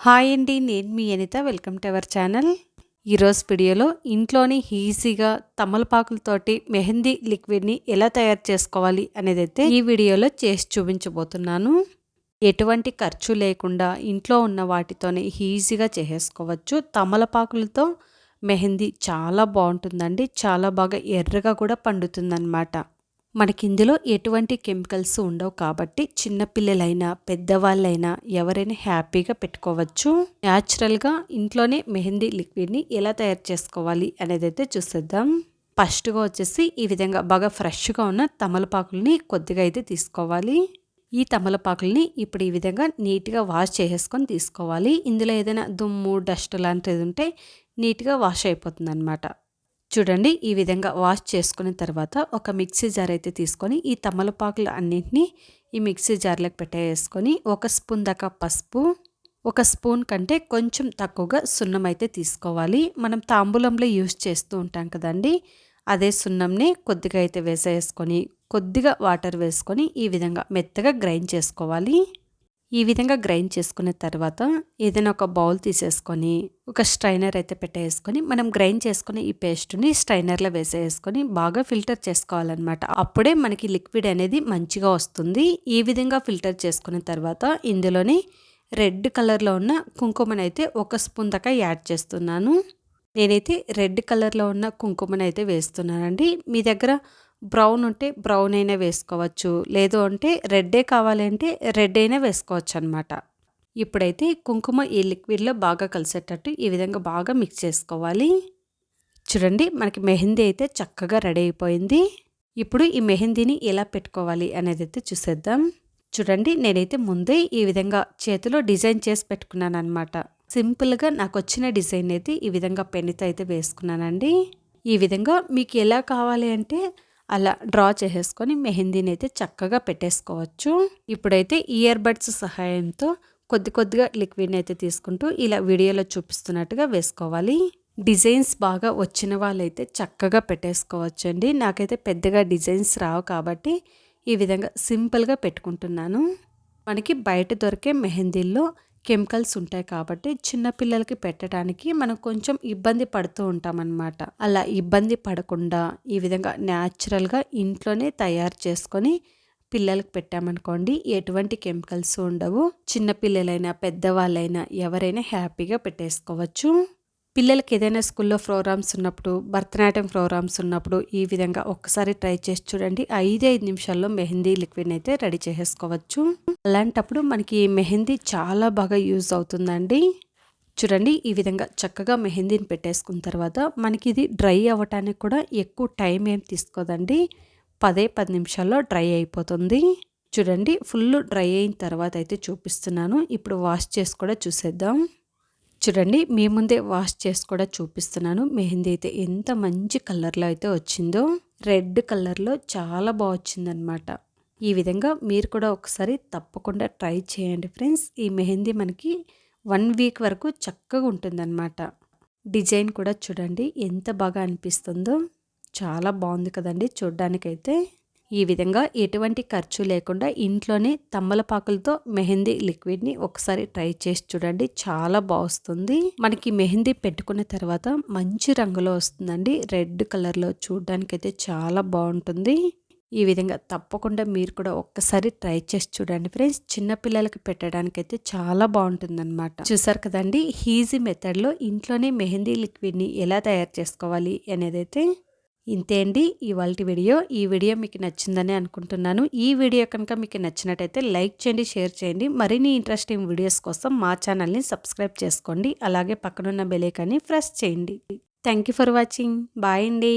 Hi అండి నేను మీ Anitha. Welcome to our channel. ఈరోజు వీడియోలో ఇంట్లోని ఈజీగా తమలపాకులతోటి మెహందీ లిక్విడ్ని ఎలా తయారు చేసుకోవాలి అనేది అయితే ఈ వీడియోలో చేసి చూపించబోతున్నాను. ఎటువంటి ఖర్చు లేకుండా ఇంట్లో ఉన్న వాటితోనే ఈజీగా చేసేసుకోవచ్చు తమలపాకులతో మెహందీ చాలా బాగుంటుందండి. చాలా బాగా ఎర్రగా కూడా పండుతుందన్నమాట. మనకి ఇందులో ఎటువంటి కెమికల్స్ ఉండవు కాబట్టి చిన్నపిల్లలైనా పెద్దవాళ్ళైనా ఎవరైనా హ్యాపీగా పెట్టుకోవచ్చు. న్యాచురల్గా ఇంట్లోనే మెహందీ లిక్విడ్ని ఎలా తయారు చేసుకోవాలి అనేది అయితే చూసేద్దాం. ఫస్ట్గా వచ్చేసి ఈ విధంగా బాగా ఫ్రెష్గా ఉన్న తమలపాకుల్ని కొద్దిగా అయితే తీసుకోవాలి. ఈ తమలపాకుల్ని ఇప్పుడు ఈ విధంగా నీట్గా వాష్ చేసేసుకొని తీసుకోవాలి. ఇందులో ఏదైనా దుమ్ము డస్ట్ లాంటిది ఉంటే నీట్గా వాష్ అయిపోతుంది అనమాట చూడండి ఈ విధంగా వాష్ చేసుకున్న తర్వాత ఒక మిక్సీ జార్ అయితే తీసుకొని ఈ తమలపాకులు అన్నింటినీ ఈ మిక్సీ జార్లోకి పెట్టేసుకొని ఒక స్పూన్ దాకా పసుపు ఒక స్పూన్ కంటే కొంచెం తక్కువగా సున్నం అయితే తీసుకోవాలి. మనం తాంబూలంలో యూజ్ చేస్తూ ఉంటాం కదండి అదే సున్నంని కొద్దిగా అయితే వేసేసుకొని కొద్దిగా వాటర్ వేసుకొని ఈ విధంగా మెత్తగా గ్రైండ్ చేసుకోవాలి. ఈ విధంగా గ్రైండ్ చేసుకున్న తర్వాత ఏదైనా ఒక బౌల్ తీసేసుకొని ఒక స్ట్రైనర్ అయితే పెట్టేసుకొని మనం గ్రైండ్ చేసుకుని ఈ పేస్ట్ని స్ట్రైనర్లో వేసేసుకొని బాగా ఫిల్టర్ చేసుకోవాలన్నమాట. అప్పుడే మనకి లిక్విడ్ అనేది మంచిగా వస్తుంది. ఈ విధంగా ఫిల్టర్ చేసుకున్న తర్వాత ఇందులోని రెడ్ కలర్లో ఉన్న కుంకుమని అయితే ఒక స్పూన్ దాకా యాడ్ చేస్తున్నాను. నేనైతే రెడ్ కలర్లో ఉన్న కుంకుమనైతే అయితే వేస్తున్నానండి. మీ దగ్గర బ్రౌన్ ఉంటే బ్రౌన్ అయినా వేసుకోవచ్చు. లేదు అంటే రెడ్డే కావాలంటే రెడ్ అయినా వేసుకోవచ్చు అనమాట ఇప్పుడైతే కుంకుమ ఈ లిక్విడ్లో బాగా కలిసేటట్టు ఈ విధంగా బాగా మిక్స్ చేసుకోవాలి. చూడండి మనకి మెహందీ అయితే చక్కగా రెడీ అయిపోయింది. ఇప్పుడు ఈ మెహందీని ఎలా పెట్టుకోవాలి అనేది అయితే చూసేద్దాం. చూడండి నేనైతే ముందే ఈ విధంగా చేతిలో డిజైన్ చేసి పెట్టుకున్నాను అనమాట సింపుల్గా నాకు వచ్చిన డిజైన్ అయితే ఈ విధంగా పెన్నుతో అయితే వేసుకున్నానండి. ఈ విధంగా మీకు ఎలా కావాలి అంటే అలా డ్రా చేసేసుకొని మెహందీని అయితే చక్కగా పెట్టేసుకోవచ్చు. ఇప్పుడైతే ఇయర్ బడ్స్ సహాయంతో కొద్ది కొద్దిగా లిక్విడ్ని అయితే తీసుకుంటూ ఇలా వీడియోలో చూపిస్తున్నట్టుగా వేసుకోవాలి. డిజైన్స్ బాగా వచ్చిన వాళ్ళైతే చక్కగా పెట్టేసుకోవచ్చు అండి నాకైతే పెద్దగా డిజైన్స్ రావు కాబట్టి ఈ విధంగా సింపుల్గా పెట్టుకుంటున్నాను. మనకి బయట దొరికే మెహందీల్లో కెమికల్స్ ఉంటాయి కాబట్టి చిన్నపిల్లలకి పెట్టడానికి మనం కొంచెం ఇబ్బంది పడుతూ ఉంటామన్నమాట. అలా ఇబ్బంది పడకుండా ఈ విధంగా న్యాచురల్గా ఇంట్లోనే తయారు చేసుకొని పిల్లలకు పెట్టామనుకోండి ఎటువంటి కెమికల్స్ ఉండవు. చిన్నపిల్లలైనా పెద్దవాళ్ళైనా ఎవరైనా హ్యాపీగా పెట్టేసుకోవచ్చు. పిల్లలకి ఏదైనా స్కూల్లో ప్రోగ్రామ్స్ ఉన్నప్పుడు భరతనాట్యం ప్రోగ్రామ్స్ ఉన్నప్పుడు ఈ విధంగా ఒక్కసారి ట్రై చేసి చూడండి. ఐదు ఐదు నిమిషాల్లో మెహందీ లిక్విడ్ అయితే రెడీ చేసేసుకోవచ్చు. అలాంటప్పుడు మనకి మెహందీ చాలా బాగా యూజ్ అవుతుందండి. చూడండి ఈ విధంగా చక్కగా మెహందీని పెట్టేసుకున్న తర్వాత మనకి ఇది డ్రై అవ్వటానికి కూడా ఎక్కువ టైం ఏం తీసుకోదండి. పదే పది నిమిషాల్లో డ్రై అయిపోతుంది. చూడండి ఫుల్ డ్రై అయిన తర్వాత అయితే చూపిస్తున్నాను. ఇప్పుడు వాష్ చేసి కూడా చూసేద్దాం. చూడండి మీ ముందే వాష్ చేసి కూడా చూపిస్తున్నాను. మెహందీ అయితే ఎంత మంచి కలర్లో అయితే వచ్చిందో. రెడ్ కలర్లో చాలా బాగా వచ్చిందనమాట ఈ విధంగా మీరు కూడా ఒకసారి తప్పకుండా ట్రై చేయండి ఫ్రెండ్స్. ఈ మెహందీ మనకి వన్ వీక్ వరకు చక్కగా ఉంటుందన్నమాట. డిజైన్ కూడా చూడండి ఎంత బాగా అనిపిస్తుందో. చాలా బాగుంది కదండి చూడ్డానికైతే. ఈ విధంగా ఎటువంటి ఖర్చు లేకుండా ఇంట్లోనే తమ్మలపాకులతో మెహందీ లిక్విడ్ని ఒకసారి ట్రై చేసి చూడండి. చాలా బాగుస్తుంది. మనకి మెహందీ పెట్టుకున్న తర్వాత మంచి రంగులో వస్తుందండి. రెడ్ కలర్లో చూడడానికైతే చాలా బాగుంటుంది. ఈ విధంగా తప్పకుండా మీరు కూడా ఒక్కసారి ట్రై చేసి చూడండి ఫ్రెండ్స్. చిన్నపిల్లలకి పెట్టడానికైతే చాలా బాగుంటుందన్నమాట. చూసారు కదండి? ఈజీ మెథడ్లో ఇంట్లోనే మెహందీ లిక్విడ్ని ఎలా తయారు చేసుకోవాలి అనేది అయితే ఇంతే అండి. ఇవాళ వీడియో. ఈ వీడియో మీకు నచ్చిందని అనుకుంటున్నాను. ఈ వీడియో కనుక మీకు నచ్చినట్టయితే లైక్ చేయండి షేర్ చేయండి. మరిన్ని ఇంట్రెస్టింగ్ వీడియోస్ కోసం మా ఛానల్ని సబ్స్క్రైబ్ చేసుకోండి. అలాగే పక్కనున్న బెలేకాన్ని ప్రెస్ చేయండి. Thank for watching. బాయ్ అండి.